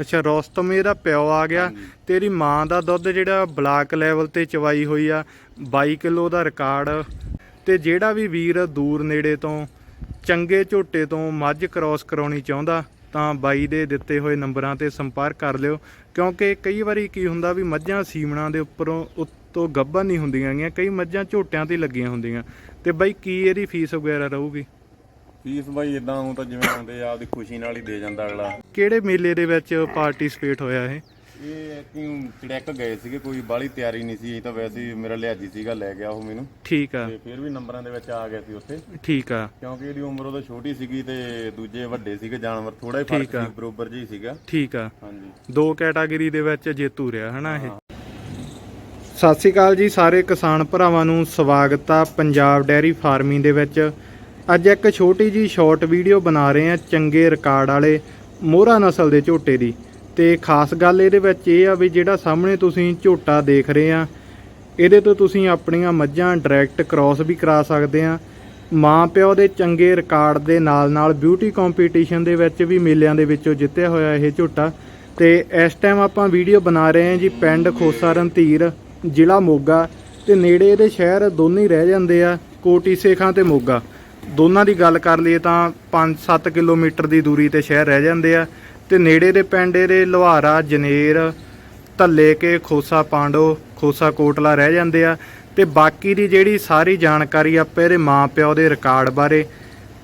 ਅੱਛਾ ਰੋਸਤਮ ਇਹਦਾ ਪਿਓ ਆ ਗਿਆ। ਤੇਰੀ ਮਾਂ ਦਾ ਦੁੱਧ ਜਿਹੜਾ ਬਲਾਕ ਲੈਵਲ ਤੇ ਚਵਾਈ ਹੋਈ ਆ 22 ਕਿਲੋ ਦਾ ਰਿਕਾਰਡ। ਤੇ ਜਿਹੜਾ ਵੀ ਵੀਰ ਦੂਰ ਨੇੜੇ ਤੋਂ ਚੰਗੇ ਝੋਟੇ ਤੋਂ ਮੱਝ ਕ੍ਰਾਸ ਕਰਾਉਣੀ ਚਾਹੁੰਦਾ ਤਾਂ ਬਾਈ ਦੇ ਦਿੱਤੇ ਹੋਏ ਨੰਬਰਾਂ ਤੇ ਸੰਪਰਕ ਕਰ ਲਿਓ। ਕਿਉਂਕਿ ਕਈ ਵਾਰੀ ਕੀ ਹੁੰਦਾ ਵੀ ਮੱਝਾਂ ਸੀਮਣਾ ਦੇ ਉੱਪਰੋਂ ਉੱਤੋਂ ਗੱਭਣ ਨਹੀਂ ਹੁੰਦੀਆਂ ਗੀਆਂ ਕਈ ਮੱਝਾਂ ਝੋਟਿਆਂ ਤੇ ਲੱਗੀਆਂ ਹੁੰਦੀਆਂ। ਤੇ ਬਾਈ ਕੀ ਇਹਦੀ ਫੀਸ ਵਗੈਰਾ ਰਹੂਗੀ? ਫੀਸ ਬਾਈ ਇਦਾਂ ਹੁਣ ਤਾਂ ਜਿਵੇਂ ਆਉਂਦੇ ਆ ਆਪਦੀ ਖੁਸ਼ੀ ਨਾਲ ਹੀ ਦੇ ਜਾਂਦਾ ਅਗਲਾ। ਕਿਹੜੇ ਮੇਲੇ ਦੇ ਵਿੱਚ ਪਾਰਟਿਸਿਪੇਟ ਹੋਇਆ ਇਹ? ਇਹ ਕਿਉਂ ਚੜੈਕ ਗਏ ਸੀਗੇ ਕੋਈ ਬਾਹਲੀ ਤਿਆਰੀ ਨਹੀਂ ਸੀ ਇਹ ਤਾਂ ਵੈਸੇ ਹੀ ਮੇਰਾ ਲਿਆਜੀ ਸੀਗਾ ਲੈ ਗਿਆ ਉਹ ਮੈਨੂੰ। ਠੀਕ ਆ। ਤੇ ਫਿਰ ਵੀ ਨੰਬਰਾਂ ਦੇ ਵਿੱਚ ਆ ਗਿਆ ਸੀ ਉੱਥੇ। ਠੀਕ ਆ। ਕਿਉਂਕਿ ਇਹਦੀ ਉਮਰ ਉਹਦਾ ਛੋਟੀ ਸੀਗੀ ਤੇ ਦੂਜੇ ਵੱਡੇ ਸੀਗੇ ਜਾਨਵਰ ਥੋੜਾ ਹੀ ਫ਼ਰਕ ਠੀਕ ਆ। ਸੀ ਬਰੋਬਰ ਜਿਹਾ ਹੀ ਸੀਗਾ। ਠੀਕ ਆ। ਹਾਂਜੀ। ਦੋ ਕੈਟਾਗਰੀ ਦੇ ਵਿੱਚ ਜੇਤੂ ਰਿਹਾ ਹਨਾ ਇਹ? ਸਤਿ ਸ਼੍ਰੀ ਅਕਾਲ ਜੀ ਸਾਰੇ ਕਿਸਾਨ ਭਰਾਵਾਂ ਨੂੰ ਸਵਾਗਤ ਆ ਪੰਜਾਬ ਡੈਰੀ ਫਾਰਮਿੰਗ ਦੇ ਵਿੱਚ। ਅੱਜ ਇੱਕ ਛੋਟੀ ਜੀ ਸ਼ਾਰਟ ਵੀਡੀਓ ਬਣਾ ਰਹੇ ਆ ਚੰਗੇ ਰਿਕਾਰਡ ਵਾਲੇ ਮੋਹਰਾ ਨਸਲ ਦੇ ਝੋਟੇ ਦੀ। ਤੇ ਖਾਸ ਗੱਲ ਇਹਦੇ ਵਿੱਚ ਇਹ ਆ ਵੀ ਜਿਹੜਾ ਸਾਹਮਣੇ ਤੁਸੀਂ ਝੋਟਾ ਦੇਖ ਰਹੇ ਆ ਇਹਦੇ ਤੋਂ ਤੁਸੀਂ ਆਪਣੀਆਂ ਮੱਝਾਂ ਡਾਇਰੈਕਟ ਕ੍ਰਾਸ ਵੀ ਕਰਾ ਸਕਦੇ ਆ ਮਾਂ ਪਿਓ ਦੇ ਚੰਗੇ ਰਿਕਾਰਡ ਦੇ ਨਾਲ ਨਾਲ ਬਿਊਟੀ ਕੰਪੀਟੀਸ਼ਨ ਦੇ ਵਿੱਚ ਵੀ ਮੇਲਿਆਂ ਦੇ ਵਿੱਚੋਂ ਜਿੱਤਿਆ ਹੋਇਆ ਇਹ ਝੋਟਾ। ਤੇ ਇਸ ਟਾਈਮ ਆਪਾਂ ਵੀਡੀਓ ਬਣਾ ਰਹੇ ਹਾਂ ਜੀ ਪਿੰਡ ਖੋਸਾ ਰਣਧੀਰ, ਜ਼ਿਲ੍ਹਾ ਮੋਗਾ। ਤੇ ਨੇੜੇ ਇਹਦੇ ਸ਼ਹਿਰ ਦੋਨੇ ਹੀ ਰਹਿ ਜਾਂਦੇ ਆ, ਕੋਟੀ ਸੇਖਾਂ ਤੇ ਮੋਗਾ। ਦੋਨਾਂ ਦੀ ਗੱਲ ਕਰ ਲਈਏ ਤਾਂ 5-7 ਕਿਲੋਮੀਟਰ ਦੀ ਦੂਰੀ ਤੇ ਸ਼ਹਿਰ ਰਹਿ ਜਾਂਦੇ ਆ ਤੇ ਨੇੜੇ ਦੇ ਪਿੰਡ ਇਹਦੇ ਲੁਹਾਰਾ, ਜਨੇਰ ਧੱਲੇ ਕੇ ਖੋਸਾ ਪਾਂਡੋ, ਖੋਸਾ ਕੋਟਲਾ ਰਹਿ ਜਾਂਦੇ ਆ ਤੇ ਬਾਕੀ ਦੀ ਜਿਹੜੀ ਸਾਰੀ ਜਾਣਕਾਰੀ ਆਪਾਂ ਇਹਦੇ ਮਾਂ ਪਿਓ ਦੇ ਰਿਕਾਰਡ ਬਾਰੇ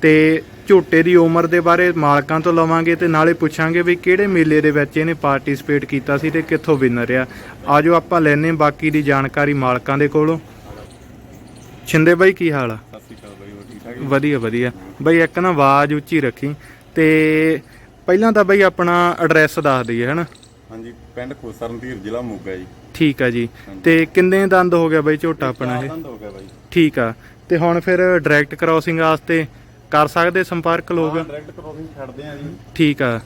ਤੇ ਝੋਟੇ ਦੀ ਉਮਰ ਦੇ ਬਾਰੇ ਮਾਲਕਾਂ ਤੋਂ ਲਵਾਂਗੇ ਤੇ ਨਾਲੇ ਪੁੱਛਾਂਗੇ ਵੀ ਕਿਹੜੇ ਮੇਲੇ ਦੇ ਵਿੱਚ ਇਹਨੇ ਪਾਰਟਿਸਿਪੇਟ ਕੀਤਾ ਸੀ ਤੇ ਕਿੱਥੋਂ ਵਿਨਰ ਆ ਆਜੋ ਆਪਾਂ ਲੈਨੇ ਬਾਕੀ ਦੀ ਜਾਣਕਾਰੀ ਮਾਲਕਾਂ ਦੇ ਕੋਲੋਂ। ਛਿੰਦੇ ਬਾਈ, ਕੀ ਹਾਲ ਆ? ਵਧੀਆ ਵਧੀਆ। ਬਈ ਇੱਕ ਨਾ ਆਵਾਜ਼ ਉੱਚੀ ਰੱਖੀ ਤੇ ਪਹਿਲਾਂ ਤਾਂ ਬਈ ਆਪਣਾ ਐਡਰੈਸ ਦੱਸ ਦਈਏ ਹਨਾ? ਹਾਂਜੀ ਪਿੰਡ ਖੋਸਰਨਧੀਰ ਜ਼ਿਲ੍ਹਾ ਮੋਗਾ ਜੀ। ਠੀਕ ਆ ਜੀ। ਤੇ ਕਿੰਨੇ ਦੰਦ ਹੋ ਗਿਆ ਬਈ ਝੋਟਾ ਆਪਣਾ ਇਹ? ਆਨੰਦ ਹੋ ਗਿਆ ਬਾਈ। ਠੀਕ ਆ। ਤੇ ਹੁਣ ਫਿਰ ਡਾਇਰੈਕਟ ਕ੍ਰਾਸਿੰਗ ਵਾਸਤੇ ਕਰ ਸਕਦੇ ਸੰਪਰਕ ਲੋਕ? ਡਾਇਰੈਕਟ ਕ੍ਰੋਸਿੰਗ ਛੱਡਦੇ ਆ ਜੀ। ਠੀਕ ਆ।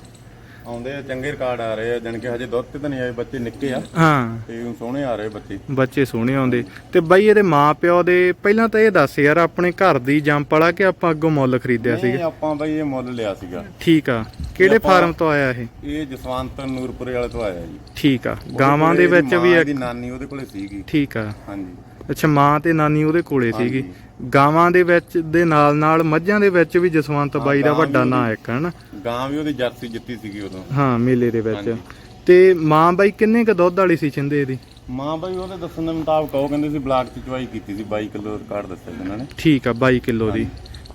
ਆਉਂਦੇ ਆ ਚੰਗੇ ਰਿਕਾਰਡ ਆ ਰਹੇ ਆ ਜਾਣੀ ਕਿ ਹਜੇ ਦੁੱਧ ਤੇ ਤਾਂ ਨਹੀਂ ਆਏ ਬੱਚੇ ਨਿੱਕੇ ਆ। ਹਾਂ। ਤੇ ਹੁਣ ਸੋਹਣੇ ਆ ਰਹੇ ਬੱਚੇ। ਬੱਚੇ ਸੋਹਣੇ ਆਉਂਦੇ। ਤੇ ਬਾਈ ਇਹਦੇ ਮਾਪਿਓ ਦੇ ਪਹਿਲਾਂ ਤਾਂ ਇਹ ਦੱਸ ਯਾਰ ਆਪਣੇ ਘਰ ਦੀ ਜੰਪ ਵਾਲਾ ਕਿ ਆਪਾਂ ਅੱਗੋਂ ਮੁੱਲ ਖਰੀਦਿਆ ਨਹੀਂ ਸੀਗਾ? ਆਪਾਂ ਬਾਈ ਇਹ ਮੁੱਲ ਲਿਆ ਸੀਗਾ। ਠੀਕ ਆ। ਕਿਹੜੇ ਆਪਾਂ- ਫਾਰਮ ਤੋਂ ਆਇਆ ਇਹ? ਇਹ ਜਸਵੰਤ ਨੂਰਪੁਰੇ ਵਾਲੇ ਤੋਂ ਆਇਆ ਜੀ। ਠੀਕ ਆ। ਗਾਵਾਂ ਦੇ ਵਿੱਚ ਵੀ ਇੱਕ ਦੀ ਨਾਨੀ ਉਹਦੇ ਕੋਲੇ ਸੀਗੀ। ਠੀਕ ਆ। ਹਾਂਜੀ। ਅੱਛਾ ਮਾਂ ਤੇ ਨਾਨੀ ਉਹਦੇ ਕੋਲੇ ਸੀਗੀ। ਹਾਂਜੀ। ਗਾਵਾਂ ਦੇ ਵਿੱਚ ਦੇ ਨਾਲ ਨਾਲ ਮੱਝਾਂ ਦੇ ਵਿੱਚ ਵੀ ਜਸਵੰਤ ਬਾਈ ਦਾ ਵੱਡਾ ਨਾਂ ਇੱਕ ਹਨ ਗਾਂ ਵੀ ਉਹਦੀ ਜਰਸੀ ਜਿੱਤੀ ਸੀਗੀ ਉਦੋਂ। ਹਾਂ ਮੇਲੇ ਦੇ ਵਿੱਚ। ਤੇ ਮਾਂ ਬਾਈ ਕਿੰਨੇ ਕ ਦੁੱਧ ਵਾਲੀ ਸੀ ਛਿੰਦੇ ਦੀ? ਮਾਂ ਬਾਈ ਉਹਦੇ ਦੱਸਣ ਦੇ ਮੁਤਾਬਕ ਉਹ ਕਹਿੰਦੇ ਸੀ ਬਲਾਕ ਚ ਚਵਾਈ ਕੀਤੀ ਸੀ 22 ਕਿਲੋ ਰਿਕਾਰਡ ਦੱਸਿਆ ਸੀ ਉਹਨਾਂ ਨੇ। ਠੀਕ ਆ 22 ਕਿਲੋ ਦੀ।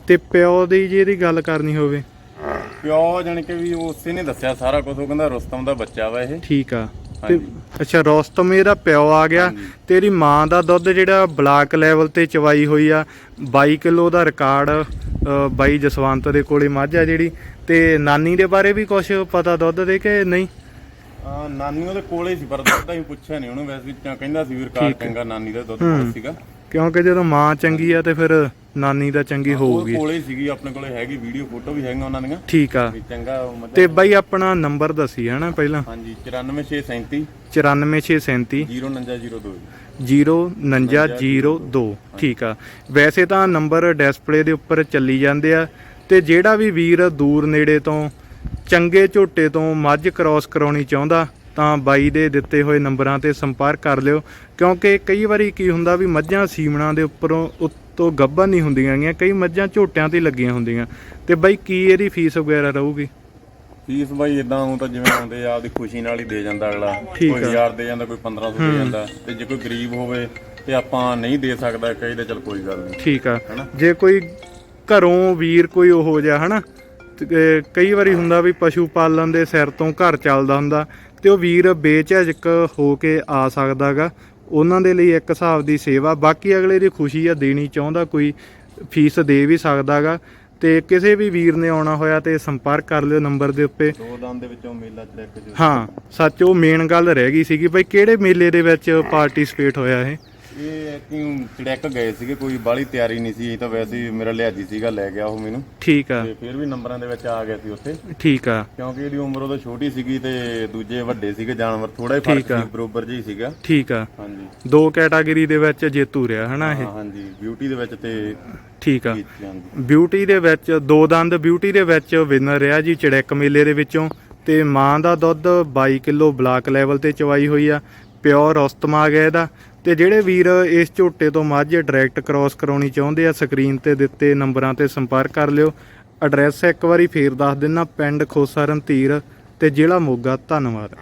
ਤੇ ਪਿਓ ਦੀ ਜੇ ਇਹਦੀ ਗੱਲ ਕਰਨੀ ਹੋਵੇ? ਪਿਓ ਜਾਣੀ ਕਿ ਵੀ ਉਸੇ ਨੇ ਦੱਸਿਆ ਸਾਰਾ ਕੁਝ ਉਹ ਕਹਿੰਦਾ ਰੁਸਤਮ ਦਾ ਬੱਚਾ ਵਾ ਇਹ। ਠੀਕ ਆ। ਤੇ। ਅੱਛਾ ਰੋਸਤਮ ਇਹਦਾ ਪਿਓ ਆ ਗਿਆ। ਤੇਰੀ ਮਾਂ ਦਾ ਦੁੱਧ ਜਿਹੜਾ ਬਲਾਕ ਲੈਵਲ ਤੇ ਚਵਾਈ ਹੋਈ ਆ 22 ਕਿਲੋ ਦਾ ਰਿਕਾਰਡ ਬਾਈ ਜਸਵੰਤ ਦੇ ਕੋਲੇ ਮੱਝ ਆ ਜਿਹੜੀ ਤੇ ਨਾਨੀ ਦੇ ਬਾਰੇ ਵੀ ਕੁਝ ਪਤਾ ਦੁੱਧ ਦੇ ਕਿ ਨਹੀਂ ਨਾਨੀ ਉਹਦੇ ਕੋਲੇ ਸੀ ਪਰ ਦੁੱਧ ਅਸੀਂ ਪੁੱਛਿਆ ਨਹੀਂ ਉਹਨੂੰ ਵੈਸੇ ਕਹਿੰਦਾ ਸੀ ਵੀ ਰਿਕਾਰਡ ਹੈ। ਚੰਗਾ ਨਾਨੀ ਦਾ ਦੁੱਧ ਕੋਲ ਸੀਗਾ ਕਿਉਂਕਿ ਜਦੋਂ ਮਾਂ ਚੰਗੀ ਆ ਤੇ ਫਿਰ ਨਾਨੀ ਦਾ ਚੰਗੀ ਹੋਊਗੀ। ਕੋਲੇ ਹੀ ਸੀਗੀ ਆਪਣੇ ਕੋਲੇ ਹੈਗੀ ਵੀਡੀਓ ਫੋਟੋ ਵੀ ਹੈਗੀਆਂ ਉਹਨਾਂ ਦੀਆਂ। ਠੀਕ ਆ। ਵੀ ਚੰਗਾ ਮਤਲਬ ਤੇ ਬਾਈ ਆਪਣਾ ਨੰਬਰ ਦੱਸੀ ਹਨਾ ਪਹਿਲਾਂ? ਹਾਂਜੀ 94637 94637 09902 09902 ਠੀਕ ਆ। ਵੈਸੇ ਤਾਂ ਨੰਬਰ ਡਿਸਪਲੇ ਦੇ ਉੱਪਰ ਚੱਲੀ ਜਾਂਦੇ ਆ ਤੇ ਜਿਹੜਾ ਵੀ ਵੀਰ ਦੂਰ ਨੇੜੇ ਤੋਂ ਚੰਗੇ ਝੋਟੇ ਤੋਂ ਮੱਝ ਕ੍ਰਾਸ ਕਰਾਉਣੀ ਚਾਹੁੰਦਾ ਤਾਂ ਬਾਈ ਦੇ ਦਿੱਤੇ ਹੋਏ ਨੰਬਰਾਂ ਤੇ ਸੰਪਰਕ ਕਰ ਲਿਓ। ਕਿਉਂਕਿ ਕਈ ਵਾਰੀ ਕੀ ਹੁੰਦਾ ਵੀ ਮੱਝਾਂ ਸੀਮਣਾ ਦੇ ਉੱਪਰੋਂ ਉੱਤੋਂ ਗੱਭਣ ਨਹੀਂ ਹੁੰਦੀਆਂ ਗੀਆਂ ਕਈ ਮੱਝਾਂ ਝੋਟਿਆਂ ਤੇ ਲੱਗੀਆਂ ਹੁੰਦੀਆਂ। ਤੇ ਬਾਈ ਕੀ ਇਹਦੀ ਫੀਸ ਵਗੈਰਾ ਰਹੂਗੀ? ਫੀਸ ਬਾਈ ਇਦਾਂ ਹੁਣ ਤਾਂ ਜਿਵੇਂ ਆਉਂਦੇ ਆ ਆਪਦੀ ਖੁਸ਼ੀ ਨਾਲ ਹੀ ਦੇ ਜਾਂਦਾ ਅਗਲਾ। ਕੋਈ ਆ। 1000 ਦੇ ਜਾਂਦਾ ਕੋਈ 1500 ਦੇ ਜਾਂਦਾ। ਤੇ ਜੇ ਕੋਈ ਗਰੀਬ ਹੋਵੇ ਤੇ ਆਪਾਂ ਨਹੀਂ ਦੇ ਸਕਦਾ ਕਈ ਤੇ ਚਲ ਕੋਈ ਗੱਲ ਨਹੀਂ। ਠੀਕ ਆ? ਜੇ ਕੋਈ ਘਰੋਂ ਵੀਰ ਕੋਈ ਉਹ ਜਾ ਹਨਾ? ਤੇ, ਕਈ ਵਾਰੀ ਹੁੰਦਾ ਵੀ ਪਸ਼ੂ ਪਾਲਣ ਦੇ ਸਿਰ ਤੋਂ ਘਰ ਚੱਲਦਾ ਹੁੰਦਾ ਤੇ ਉਹ ਵੀਰ ਬੇਝਿਜਕ ਹੋ ਕੇ ਆ ਸਕਦਾਗਾ ਉਹਨਾਂ ਦੇ ਲਈ ਇੱਕ ਹਿਸਾਬ ਦੀ ਸੇਵਾ। ਬਾਕੀ ਅਗਲੇ ਦੀ ਖੁਸ਼ੀ ਆ ਦੇਣੀ ਚਾਹੁੰਦਾ ਕੋਈ ਫੀਸ ਦੇ ਵੀ ਸਕਦਾਗਾ। ਤੇ ਕਿਸੇ ਵੀ ਵੀਰ ਨੇ ਆਉਣਾ ਹੋਇਆ ਤੇ ਸੰਪਰਕ ਕਰ ਲਿਓ ਨੰਬਰ ਦੇ ਉੱਤੇ। ਦੋ ਦੰਦ ਦੇ ਵਿੱਚੋਂ ਮੇਲਾ ਚ ਹਾਂ ਸੱਚ ਉਹ ਮੇਨ ਗੱਲ ਰਹਿ ਗਈ ਸੀਗੀ। ਬਈ ਕਿਹੜੇ ਮੇਲੇ ਦੇ ਵਿੱਚ ਪਾਰਟਿਸਿਪੇਟ ਹੋਇਆ ਇਹ? ਕਿਉਂ ਚੜੈਕ ਗਏ ਸੀਗੇ? ਕੋਈ ਬਾਹਲੀ ਤਿਆਰੀ ਨਹੀਂ ਸੀ ਇਹ ਤਾਂ ਵੈਸੇ ਹੀ ਮੇਰਾ ਲਿਆਜੀ ਸੀਗਾ ਲੈ ਗਿਆ ਉਹ ਮੈਨੂੰ। ਠੀਕ ਆ। ਤੇ ਫਿਰ ਵੀ ਨੰਬਰਾਂ ਦੇ ਵਿੱਚ ਆ ਗਿਆ ਸੀ ਉੱਥੇ। ਠੀਕ ਆ। ਕਿਉਂਕਿ ਇਹਦੀ ਉਮਰ ਉਹਦਾ ਛੋਟੀ ਸੀਗੀ ਤੇ ਦੂਜੇ ਵੱਡੇ ਸੀਗੇ ਜਾਨਵਰ ਥੋੜਾ ਹੀ ਫ਼ਰਕ ਠੀਕ ਆ। ਸੀ ਬਰੋਬਰ ਜਿਹਾ ਹੀ ਸੀਗਾ। ਠੀਕ ਆ। ਹਾਂਜੀ। ਦੋ ਕੈਟਾਗਰੀ ਦੇ ਵਿੱਚ ਜੇਤੂ ਰਿਹਾ ਹਨਾ ਇਹ? ਹਾਂ ਹਾਂਜੀ। ਬਿਊਟੀ ਦੇ ਵਿੱਚ ਤੇ ਠੀਕ ਆ। ਕੀਤੀ ਜਾਂਦੀ ਬਿਊਟੀ ਦੇ ਵਿੱਚ ਦੋ ਦੰਦ ਬਿਊਟੀ ਦੇ ਵਿੱਚ ਵਿਨਰ ਰਿਹਾ ਜੀ ਚੜੈਕ ਮੇਲੇ ਦੇ ਵਿੱਚੋਂ। ਤੇ ਮਾਂ ਦਾ ਦੁੱਧ 22 ਕਿਲੋ ਬਲਾਕ ਲੈਵਲ ਤੇ ਚਵਾਈ ਹੋਈ ਆ। ਪਿਓਰ ਉਸਤਮ ਆ ਗਿਆ ਇਹਦਾ। ਤੇ ਜਿਹੜੇ ਵੀਰ ਇਸ ਝੋਟੇ ਤੋਂ ਮੱਝ ਡਾਇਰੈਕਟ ਕ੍ਰਾਸ ਕਰਾਉਣੀ ਚਾਹੁੰਦੇ ਆ ਸਕਰੀਨ ਤੇ ਦਿੱਤੇ ਨੰਬਰਾਂ ਤੇ ਸੰਪਰਕ ਕਰ ਲਿਓ। ਐਡਰੈਸ ਇੱਕ ਵਾਰੀ ਫੇਰ ਦੱਸ ਦਿੰਨਾ, ਪਿੰਡ ਖੋਸਾ ਰਣਧੀਰ ਤੇ ਜ਼ਿਲ੍ਹਾ ਮੋਗਾ। ਧੰਨਵਾਦ।